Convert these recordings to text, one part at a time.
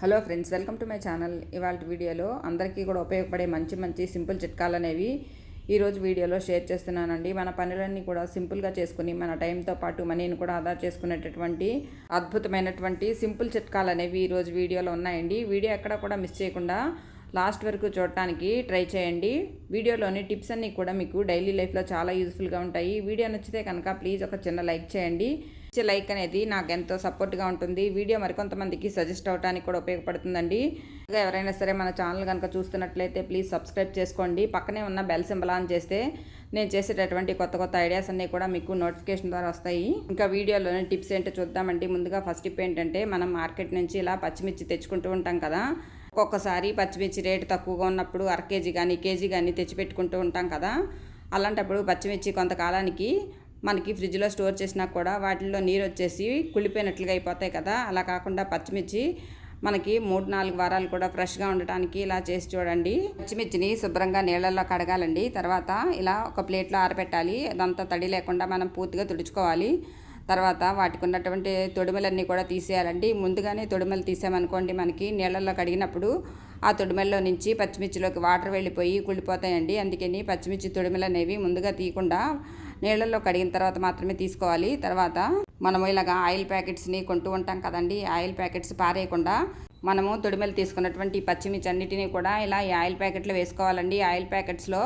Hello friends welcome to my channel. ఇవాళ వీడియోలో అందరికీ కూడా ఉపయోగపడే మంచి మంచి సింపుల్ చిట్కాలు అనేవి ఈరోజు వీడియోలో షేర్ చేస్తున్నానండి. మన పనులన్నీ కూడా సింపుల్గా చేసుకుని మన టైంతో పాటు మనీని కూడా ఆదా చేసుకునేటటువంటి అద్భుతమైనటువంటి సింపుల్ చిట్కాలు అనేవి ఈరోజు వీడియోలో ఉన్నాయండి. వీడియో ఎక్కడ కూడా మిస్ చేయకుండా లాస్ట్ వరకు చూడటానికి ట్రై చేయండి. వీడియోలోని టిప్స్ అన్నీ కూడా మీకు డైలీ లైఫ్లో చాలా యూస్ఫుల్గా ఉంటాయి. వీడియో నచ్చితే కనుక ప్లీజ్ ఒక చిన్న లైక్ చేయండి. ఇచ్చే లైక్ అనేది నాకు ఎంతో సపోర్ట్గా ఉంటుంది. వీడియో మరికొంతమందికి సజెస్ట్ అవడానికి కూడా ఉపయోగపడుతుందండి. ఇంకా ఎవరైనా సరే మన ఛానల్ కనుక చూస్తున్నట్లయితే ప్లీజ్ సబ్స్క్రైబ్ చేసుకోండి. పక్కనే ఉన్న బెల్ సింబల్ ఆన్ చేస్తే నేను చేసేటటువంటి కొత్త కొత్త ఐడియాస్ అన్నీ కూడా మీకు నోటిఫికేషన్ ద్వారా వస్తాయి. ఇంకా వీడియోలోని టిప్స్ ఏంటో చూద్దామండి. ముందుగా ఫస్ట్ టిప్ ఏంటంటే మనం మార్కెట్ నుంచి ఇలా పచ్చిమిర్చి తెచ్చుకుంటూ ఉంటాం కదా. ఒక్కొక్కసారి పచ్చిమిర్చి రేటు తక్కువగా ఉన్నప్పుడు అర కేజీ కానీ కేజీ కానీ తెచ్చిపెట్టుకుంటూ ఉంటాం కదా. అలాంటప్పుడు పచ్చిమిర్చి కొంతకాలానికి మనకి ఫ్రిడ్జ్లో స్టోర్ చేసినా కూడా వాటిల్లో నీరు వచ్చేసి కుళ్ళిపోయినట్లుగా అయిపోతాయి కదా. అలా కాకుండా పచ్చిమిర్చి మనకి మూడు నాలుగు వారాలు కూడా ఫ్రెష్గా ఉండటానికి ఇలా చేసి చూడండి. పచ్చిమిర్చిని శుభ్రంగా నీళ్ళల్లో కడగాలండి. తర్వాత ఇలా ఒక ప్లేట్లో ఆరబెట్టాలి. అదంతా తడి లేకుండా మనం పూర్తిగా తుడుచుకోవాలి. తర్వాత వాటికి ఉన్నటువంటి తొడిమలన్నీ కూడా తీసేయాలండి. ముందుగానే తొడిమలు తీసామనుకోండి మనకి నీళ్ళల్లో కడిగినప్పుడు ఆ తొడిమల్లో నుంచి పచ్చిమిర్చిలోకి వాటర్ వెళ్ళిపోయి కుళ్ళిపోతాయండి. అందుకని పచ్చిమిర్చి తొడిమలు అనేవి ముందుగా తీయకుండా నీళ్ళల్లో కడిగిన తర్వాత మాత్రమే తీసుకోవాలి. తర్వాత మనము ఇలాగ ఆయిల్ ప్యాకెట్స్ని కొంటూ ఉంటాం కదండి. ఆయిల్ ప్యాకెట్స్ పారేయకుండా మనము తొడిమెలు తీసుకున్నటువంటి పచ్చిమిర్చి అన్నిటినీ కూడా ఇలా ఈ ఆయిల్ ప్యాకెట్లో వేసుకోవాలండి. ఆయిల్ ప్యాకెట్స్లో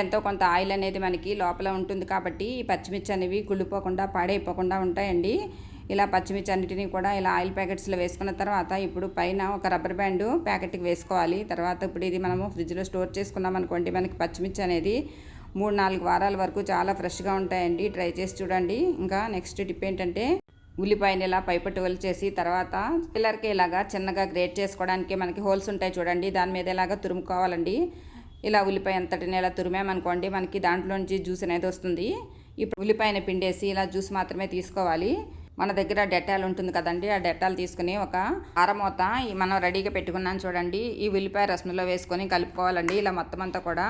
ఎంతో కొంత ఆయిల్ అనేది మనకి లోపల ఉంటుంది కాబట్టి ఈ పచ్చిమిర్చి అనేవి కుళ్ళిపోకుండా పాడైపోకుండా ఉంటాయండి. ఇలా పచ్చిమిర్చి అన్నిటినీ కూడా ఇలా ఆయిల్ ప్యాకెట్స్లో వేసుకున్న తర్వాత ఇప్పుడు పైన ఒక రబ్బర్ బ్యాండ్ ప్యాకెట్కి వేసుకోవాలి. తర్వాత ఇప్పుడు ఇది మనము ఫ్రిడ్జ్లో స్టోర్ చేసుకున్నాం అనుకోండి మనకి పచ్చిమిర్చి అనేది మూడు నాలుగు వారాల వరకు చాలా ఫ్రెష్గా ఉంటాయండి. ట్రై చేసి చూడండి. ఇంకా నెక్స్ట్ టిప్ ఏంటంటే ఉల్లిపాయని ఇలా పైపట్టు చేసి తర్వాత పిల్లర్కి ఇలాగా చిన్నగా గ్రేట్ చేసుకోవడానికి మనకి హోల్స్ ఉంటాయి చూడండి. దాని మీద ఇలాగా తురుముకోవాలండి. ఇలా ఉల్లిపాయ అంతటిని ఇలా తురిమామనుకోండి మనకి దాంట్లోంచి జ్యూస్ అనేది వస్తుంది. ఇప్పుడు ఉల్లిపాయని పిండేసి ఇలా జ్యూస్ మాత్రమే తీసుకోవాలి. మన దగ్గర డెటాల్ ఉంటుంది కదండి ఆ డెటాల్ తీసుకుని ఒక అరమూత మనం రెడీగా పెట్టుకున్నాను చూడండి. ఈ ఉల్లిపాయ రసంలో వేసుకొని కలుపుకోవాలండి. ఇలా మొత్తం అంతా కూడా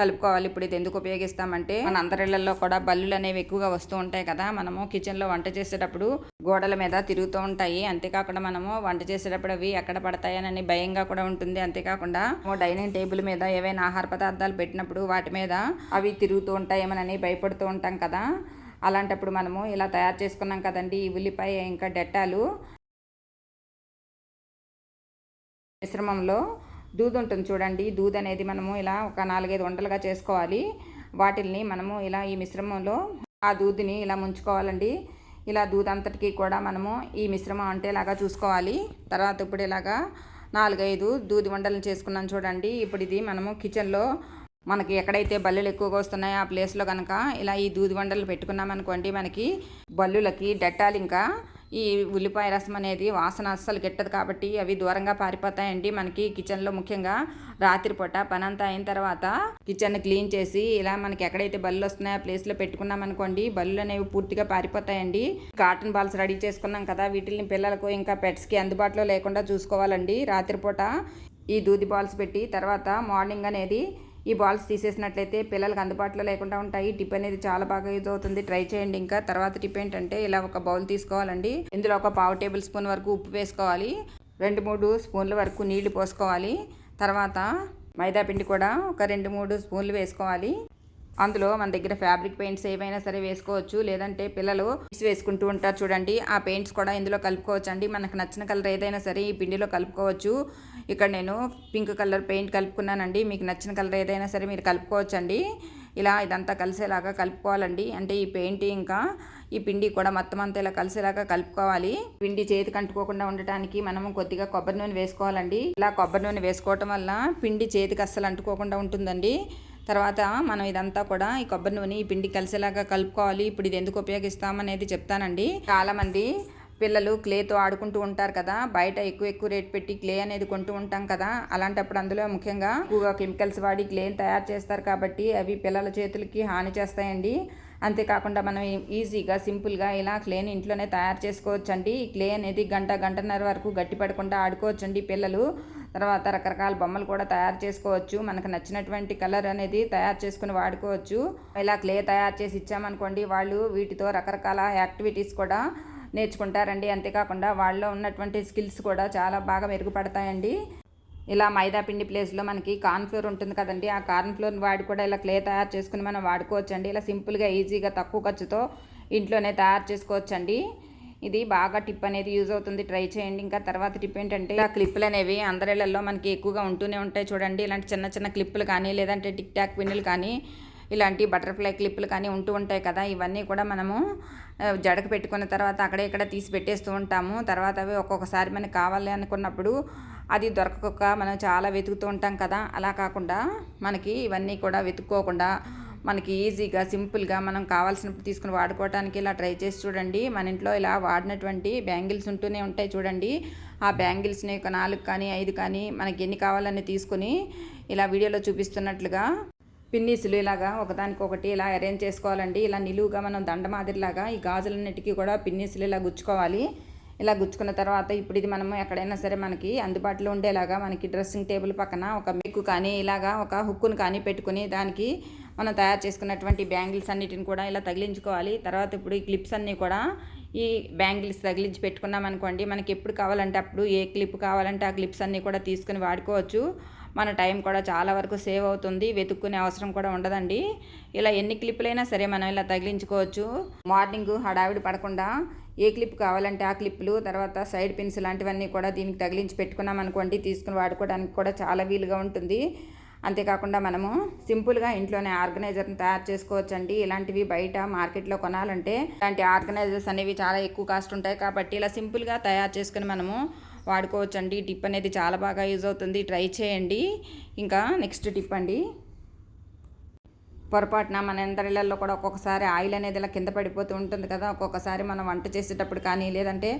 కలుపుకోవాలి. ఇప్పుడు ఇది ఎందుకు ఉపయోగిస్తామంటే మన అందరిళ్ళలో కూడా బల్లులు అనేవి ఎక్కువగా వస్తూ ఉంటాయి కదా. మనము కిచెన్లో వంట చేసేటప్పుడు గోడల మీద తిరుగుతూ ఉంటాయి. అంతేకాకుండా మనము వంట చేసేటప్పుడు అవి ఎక్కడ పడతాయనని భయంగా కూడా ఉంటుంది. అంతేకాకుండా డైనింగ్ టేబుల్ మీద ఏవైనా ఆహార పదార్థాలు పెట్టినప్పుడు వాటి మీద అవి తిరుగుతూ ఉంటాయేమోనని భయపడుతూ ఉంటాం కదా. అలాంటప్పుడు మనము ఇలా తయారు చేసుకున్నాం కదండి ఈ ఉల్లిపాయ ఇంకా డెట్టాలు. మిశ్రమంలో దూద్ ఉంటుంది చూడండి. దూద్ అనేది మనము ఇలా ఒక నాలుగైదు వంటలుగా చేసుకోవాలి. వాటిల్ని మనము ఇలా ఈ మిశ్రమంలో ఆ దూదిని ఇలా ముంచుకోవాలండి. ఇలా దూద్ అంతటికి కూడా మనము ఈ మిశ్రమం అంటేలాగా చూసుకోవాలి. తర్వాత ఇప్పుడు ఇలాగా నాలుగైదు దూది వంటలను చేసుకున్నాం చూడండి. ఇప్పుడు ఇది మనము కిచెన్లో మనకి ఎక్కడైతే బల్లులు ఎక్కువగా వస్తున్నాయో ఆ ప్లేస్లో కనుక ఇలా ఈ దూది వండలు పెట్టుకున్నామనుకోండి మనకి బల్లులకి డెట్టాలు ఇంకా ఈ ఉల్లిపాయ రసం అనేది వాసన అస్సలు గిట్టదు కాబట్టి అవి దూరంగా పారిపోతాయండి. మనకి కిచెన్లో ముఖ్యంగా రాత్రిపూట పనంతా అయిన తర్వాత కిచెన్ క్లీన్ చేసి ఇలా మనకి ఎక్కడైతే బల్లు వస్తున్నాయో ఆ ప్లేస్లో పెట్టుకున్నాం అనుకోండి బల్లు అనేవి పూర్తిగా పారిపోతాయండి. కాటన్ బాల్స్ రెడీ చేసుకున్నాం కదా వీటిని పిల్లలకు ఇంకా పెట్స్కి అందుబాటులో లేకుండా చూసుకోవాలండి. రాత్రిపూట ఈ దూది బాల్స్ పెట్టి తర్వాత మార్నింగ్ అనేది ఈ బాల్స్ తీసేసినట్లయితే పిల్లలకు అందుబాటులో లేకుండా ఉంటాయి. టిప్ అనేది చాలా బాగా యూజ్ అవుతుంది. ట్రై చేయండి ఇంకా. తర్వాత టిప్ ఏంటంటే ఇలా ఒక బౌల్ తీసుకోవాలండి. ఇందులో ఒక పావు టేబుల్ స్పూన్ వరకు ఉప్పు వేసుకోవాలి. రెండు మూడు స్పూన్ల వరకు నీళ్ళు పోసుకోవాలి. తర్వాత మైదా పిండి కూడా ఒక రెండు మూడు స్పూన్లు వేసుకోవాలి. అందులో మన దగ్గర ఫ్యాబ్రిక్ పెయింట్స్ ఏవైనా సరే వేసుకోవచ్చు. లేదంటే పిల్లలు వేసుకుంటూ ఉంటారు చూడండి. ఆ పెయింట్స్ కూడా ఇందులో కలుపుకోవచ్చు అండి మనకు నచ్చిన కలర్ ఏదైనా సరే ఈ పిండిలో కలుపుకోవచ్చు. ఇక్కడ నేను పింక్ కలర్ పెయింట్ కలుపుకున్నానండి. మీకు నచ్చిన కలర్ ఏదైనా సరే మీరు కలుపుకోవచ్చు అండి ఇలా ఇదంతా కలిసేలాగా కలుపుకోవాలండి. అంటే ఈ పెయింట్ ఇంకా ఈ పిండి కూడా మొత్తం అంతా ఇలా కలిసేలాగా కలుపుకోవాలి. పిండి చేతికి అంటుకోకుండా ఉండటానికి మనము కొద్దిగా కొబ్బరి నూనె వేసుకోవాలండి. ఇలా కొబ్బరి నూనె వేసుకోవటం వల్ల పిండి చేతికి అస్సలు అంటుకోకుండా ఉంటుందండి. తర్వాత మనం ఇదంతా కూడా ఈ కొబ్బరి నూనె ఈ పిండి కలిసేలాగా కలుపుకోవాలి. ఇప్పుడు ఇది ఎందుకు ఉపయోగిస్తామనేది చెప్తానండి. చాలామంది పిల్లలు క్లేతో ఆడుకుంటూ ఉంటారు కదా. బయట ఎక్కువ ఎక్కువ రేట్ పెట్టి క్లే అనేది కొంటూ ఉంటాం కదా. అలాంటప్పుడు అందులో ముఖ్యంగా ఎక్కువగా కెమికల్స్ వాడి క్లేని తయారు చేస్తారు కాబట్టి అవి పిల్లల చేతులకి హాని చేస్తాయండి. అంతేకాకుండా మనం ఈజీగా సింపుల్గా ఇలా క్లేని ఇంట్లోనే తయారు చేసుకోవచ్చండి. ఈ క్లే అనేది గంట గంటన్నర వరకు గట్టి పడకుండా ఆడుకోవచ్చండి పిల్లలు. తర్వాత రకరకాల బొమ్మలు కూడా తయారు చేసుకోవచ్చు. మనకు నచ్చినటువంటి కలర్ అనేది తయారు చేసుకుని వాడుకోవచ్చు. ఇలా క్లే తయారు చేసి ఇచ్చామనుకోండి వాళ్ళు వీటితో రకరకాల యాక్టివిటీస్ కూడా నేర్చుకుంటారండి. అంతేకాకుండా వాళ్ళలో ఉన్నటువంటి స్కిల్స్ కూడా చాలా బాగా మెరుగుపడతాయండి. ఇలా మైదా పిండి ప్లేస్లో మనకి కార్న్ఫ్లోర్ ఉంటుంది కదండి. ఆ కార్న్ఫ్లోర్ వాడి కూడా ఇలా క్లే తయారు చేసుకుని మనం వాడుకోవచ్చు అండి ఇలా సింపుల్గా ఈజీగా తక్కువ ఖర్చుతో ఇంట్లోనే తయారు చేసుకోవచ్చండి. ఇది బాగా టిప్ అనేది యూజ్ అవుతుంది. ట్రై చేయండి. ఇంకా తర్వాత టిప్ ఏంటంటే ఆ క్లిప్పులు అనేవి అందరిళ్ళలో మనకి ఎక్కువగా ఉంటూనే ఉంటాయి చూడండి. ఇలాంటి చిన్న చిన్న క్లిప్పులు కానీ లేదంటే టిక్ టాక్ పిన్నులు కానీ ఇలాంటి బటర్ఫ్లై క్లిప్పులు కానీ ఉంటూ ఉంటాయి కదా. ఇవన్నీ కూడా మనము జడకు పెట్టుకున్న తర్వాత అక్కడే ఇక్కడ తీసి పెట్టేస్తూ ఉంటాము. తర్వాత అవి ఒక్కొక్కసారి మనకు కావాలి అనుకున్నప్పుడు అది దొరకక మనం చాలా వెతుకుతూ ఉంటాం కదా. అలా కాకుండా మనకి ఇవన్నీ కూడా వెతుక్కోకుండా మనకి ఈజీగా సింపుల్గా మనం కావాల్సినప్పుడు తీసుకుని వాడుకోవడానికి ఇలా ట్రై చేసి చూడండి. మన ఇంట్లో ఇలా వాడినటువంటి బ్యాంగిల్స్ ఉంటూనే ఉంటాయి చూడండి. ఆ బ్యాంగిల్స్ని ఒక నాలుగు కానీ ఐదు కానీ మనకి ఎన్ని కావాలని తీసుకుని ఇలా వీడియోలో చూపిస్తున్నట్లుగా పిన్నీసులు ఇలాగా ఒకదానికొకటి ఇలా అరేంజ్ చేసుకోవాలండి. ఇలా నిలువుగా మనం దండ మాదిరిలాగా ఈ గాజులన్నిటికీ కూడా పిన్నీసులు ఇలా గుచ్చుకోవాలి. ఇలా గుచ్చుకున్న తర్వాత ఇప్పుడు ఇది మనము ఎక్కడైనా సరే మనకి అందుబాటులో ఉండేలాగా మనకి డ్రెస్సింగ్ టేబుల్ పక్కన ఒక మెక్కు కానీ ఇలాగా ఒక హుక్కును కానీ పెట్టుకుని దానికి మనం తయారు చేసుకున్నటువంటి బ్యాంగిల్స్ అన్నిటిని కూడా ఇలా తగిలించుకోవాలి. తర్వాత ఇప్పుడు ఈ క్లిప్స్ అన్నీ కూడా ఈ బ్యాంగిల్స్ తగిలించి పెట్టుకున్నాం అనుకోండి మనకి ఎప్పుడు కావాలంటే అప్పుడు ఏ క్లిప్ కావాలంటే ఆ క్లిప్స్ అన్నీ కూడా తీసుకుని వాడుకోవచ్చు. మన టైం కూడా చాలా వరకు సేవ్ అవుతుంది వెతుక్కునే అవసరం కూడా ఉండదండి. ఇలా ఎన్ని క్లిప్పులైనా సరే మనం ఇలా తగిలించుకోవచ్చు. మార్నింగ్ హడావిడి పడకుండా ఏ క్లిప్ కావాలంటే ఆ క్లిప్లు తర్వాత సైడ్ పిన్స్ లాంటివన్నీ కూడా దీనికి తగిలించి పెట్టుకున్నాం అనుకోండి తీసుకుని వాడుకోవడానికి కూడా చాలా వీలుగా ఉంటుంది. అంతేకాకుండా మనము సింపుల్గా ఇంట్లోనే ఆర్గనైజర్ని తయారు చేసుకోవచ్చండి. ఇలాంటివి బయట మార్కెట్లో కొనాలంటే ఇలాంటి ఆర్గనైజర్స్ అనేవి చాలా ఎక్కువ కాస్ట్ ఉంటాయి కాబట్టి ఇలా సింపుల్గా తయారు చేసుకుని మనము వాడుకోవచ్చండి. టిప్ అనేది చాలా బాగా యూజ్ అవుతుంది. ట్రై చేయండి. ఇంకా నెక్స్ట్ టిప్ అండి. పొరపాటున మన ఎందరిళ్ళల్లో కూడా ఒక్కొక్కసారి ఆయిల్ అనేది ఇలా కింద పడిపోతూ ఉంటుంది కదా ఒక్కొక్కసారి మనం వంట చేసేటప్పుడు కానీ లేదంటే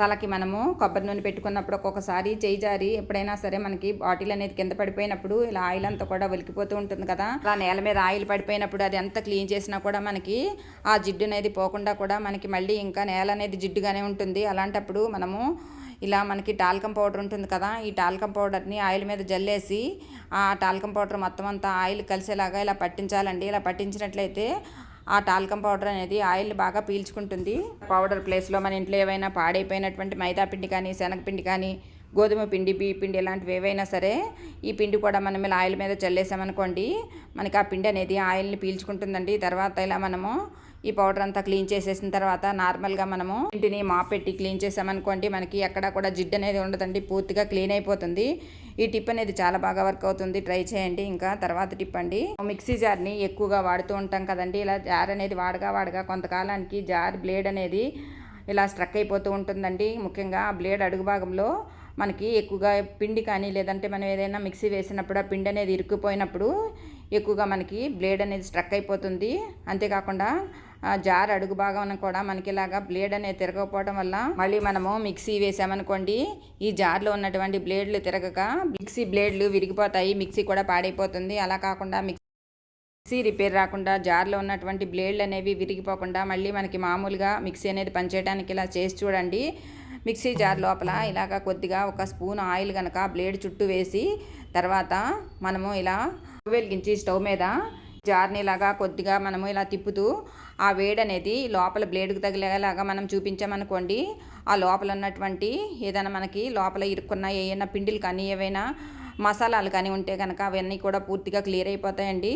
తలకి మనము కొబ్బరి నూనె పెట్టుకున్నప్పుడు ఒక్కొక్కసారి చేయి జారి ఎప్పుడైనా సరే మనకి బాటిల్ అనేది కింద పడిపోయినప్పుడు ఇలా ఆయిల్ అంతా కూడా వెలికిపోతూ ఉంటుంది కదా. ఆ నేల మీద ఆయిల్ పడిపోయినప్పుడు అది ఎంత క్లీన్ చేసినా కూడా మనకి ఆ జిడ్డు అనేది పోకుండా కూడా మనకి మళ్ళీ ఇంకా నేల అనేది జిడ్డుగానే ఉంటుంది. అలాంటప్పుడు మనము ఇలా మనకి టాల్కం పౌడర్ ఉంటుంది కదా ఈ టాల్కం పౌడర్ని ఆయిల్ మీద జల్లేసి ఆ టాల్కం పౌడర్ మొత్తం అంతా ఆయిల్ కలిసేలాగా ఇలా పట్టించాలండి. ఇలా పట్టించినట్లయితే ఆ టాల్కం పౌడర్ అనేది ఆయిల్ బాగా పీల్చుకుంటుంది. పౌడర్ ప్లేస్లో మన ఇంట్లో ఏవైనా పాడైపోయినటువంటి మైదా పిండి కానీ శనగపిండి కానీ గోధుమ పిండి బియ్య పిండి ఇలాంటివి ఏవైనా సరే ఈ పిండి కూడా మనం ఇలా ఆయిల్ మీద చల్లేసామనుకోండి మనకి ఆ పిండి అనేది ఆయిల్ని పీల్చుకుంటుందండి. తర్వాత ఇలా మనము ఈ పౌడర్ అంతా క్లీన్ చేసేసిన తర్వాత నార్మల్గా మనము ఇంటిని మాపెట్టి పెట్టి క్లీన్ చేసామనుకోండి మనకి ఎక్కడ కూడా జిడ్డు అనేది ఉండదండి పూర్తిగా క్లీన్ అయిపోతుంది. ఈ టిప్ అనేది చాలా బాగా వర్క్ అవుతుంది ట్రై చేయండి. ఇంకా తర్వాత టిప్ అండి మిక్సీ జార్ని ఎక్కువగా వాడుతూ ఉంటాం కదండి. ఇలా జార్ అనేది వాడగా వాడగా కొంతకాలానికి జార్ బ్లేడ్ అనేది ఇలా స్ట్రక్ అయిపోతూ ఉంటుందండి. ముఖ్యంగా ఆ బ్లేడ్ అడుగు భాగంలో మనకి ఎక్కువగా పిండి కానీ లేదంటే మనం ఏదైనా మిక్సీ వేసినప్పుడు ఆ పిండి అనేది ఇరుక్కుపోయినప్పుడు ఎక్కువగా మనకి బ్లేడ్ అనేది స్ట్రక్ అయిపోతుంది. అంతేకాకుండా జార్ అడుగు భాగం కూడా మనకి ఇలాగా బ్లేడ్ అనేది తిరగకపోవడం వల్ల మళ్ళీ మనము మిక్సీ వేసామనుకోండి ఈ జార్లో ఉన్నటువంటి బ్లేడ్లు తిరగక మిక్సీ బ్లేడ్లు విరిగిపోతాయి మిక్సీ కూడా పాడైపోతుంది. అలా కాకుండా మిక్సీ రిపేర్ రాకుండా జార్లో ఉన్నటువంటి బ్లేడ్లు అనేవి విరిగిపోకుండా మళ్ళీ మనకి మామూలుగా మిక్సీ అనేది పనిచేయడానికి ఇలా చేసి చూడండి. మిక్సీ జార్ లోపల ఇలాగ కొద్దిగా ఒక స్పూన్ ఆయిల్ కనుక బ్లేడ్ చుట్టూ వేసి తర్వాత మనము ఇలా వెలిగించి స్టవ్ మీద జార్నీలాగా కొద్దిగా మనము ఇలా తిప్పుతూ ఆ వేడి అనేది లోపల బ్లేడ్కి తగిలేలాగా మనం చూపించామనుకోండి ఆ లోపల ఉన్నటువంటి ఏదైనా మనకి లోపల ఇరుక్కున్న ఏమైనా పిండిలు కానీ ఏవైనా మసాలాలు కానీ ఉంటే కనుక అవన్నీ కూడా పూర్తిగా క్లియర్ అయిపోతాయండి.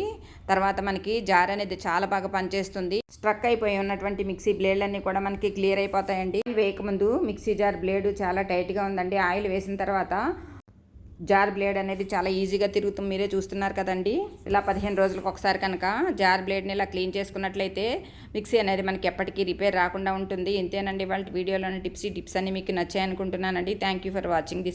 తర్వాత మనకి జార్ అనేది చాలా బాగా పనిచేస్తుంది. స్ట్రక్ అయిపోయి ఉన్నటువంటి మిక్సీ బ్లేడ్లన్నీ కూడా మనకి క్లియర్ అయిపోతాయండి. వేయకముందు మిక్సీ జార్ బ్లేడ్ చాలా టైట్గా ఉందండి. ఆయిల్ వేసిన తర్వాత జార్ బ్లేడ్ అనేది చాలా ఈజీగా తిరుగుతుంది. మీరే చూస్తున్నారు కదండి. ఇలా పదిహేను రోజులకు ఒకసారి కనుక జార్ బ్లేడ్ని ఇలా క్లీన్ చేసుకున్నట్లయితే మిక్సీ అనేది మనకి ఎప్పటికీ రిపేర్ రాకుండా ఉంటుంది. ఇంతేనండి వాళ్ళ వీడియోలోని టిప్స్ టిప్స్ అన్ని మీకు నచ్చాయనుకుంటున్నానండి. Thank you for watching this